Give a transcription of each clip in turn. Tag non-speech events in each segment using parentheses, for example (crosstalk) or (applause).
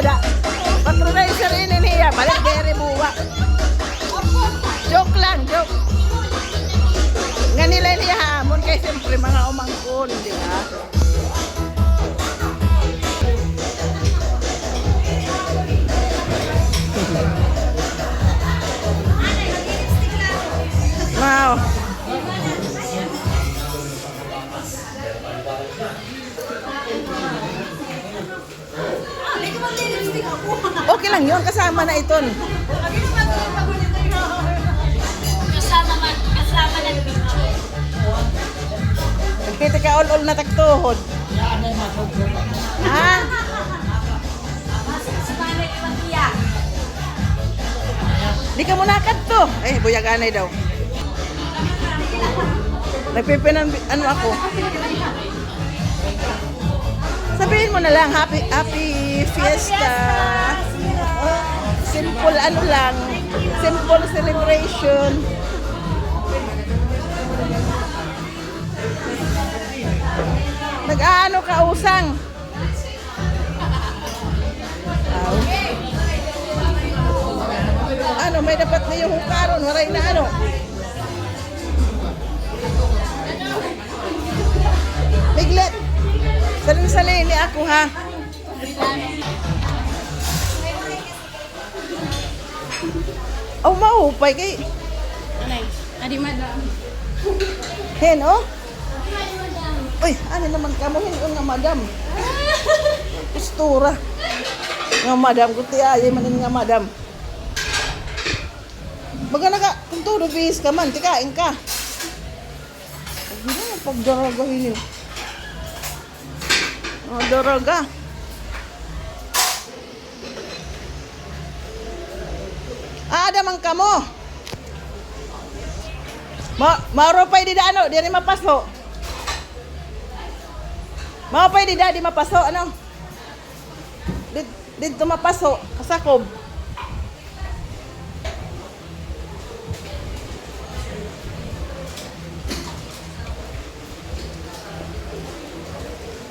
da. Patronizer ini niya. Balik kay buwa. Joke lang, joke. Nga nila niya hamon kay siyempre mga umangkon, di ba? Wow. Okay lang yun, kasama na ito. Kasama man, kasama ng picture. Nagkita ka all-all na taktuhod. Ha? Yung. Di ka muna to. Eh, buyag anay daw. Nagpipinan, ano ako? Sabihin mo na lang, happy, happy fiesta. Oh, simple ano lang, simple celebration. Nag-ano ka usang? Ano, may dapat na yung hukaron, waray na ano. Biglet. Salin-salin ni ako ha. Oh, maupay kay Anay, adi madam. Hen, oh. Uy, ano naman ka mo? Hen, oh, nga madam. (laughs) Postura. Nga madam, kuti ay manin nga madam. Baga na ka, kung todo bihis ka man, tikain ka. Mo na pagdaragahin yun. Oh, daraga. Ah, damang ka mo. Ma mauro pa di ano, di rin mapaso. Mao pa di di mapaso ano? Di dito mapaso kasakob.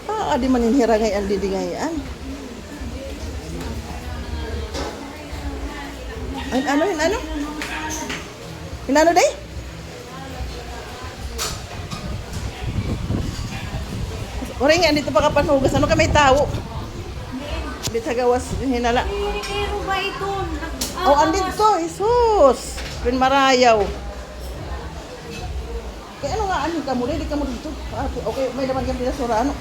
Ah, di maninhira ngayon di di ngayon. Ay, ano, yun, ano? Hinano day? Oray nga, dito pa kapanugas. Ano ka may tao? Dito sa gawas, hinala. Pero ba ito? Oh, andito, Jesus! Pin marayaw. Kaya ano nga, ano ka muli? Di ka mo dito. Ah, okay, may naman kang pinasura, ano?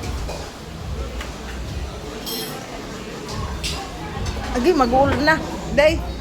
Agi, mag-uul na. Day.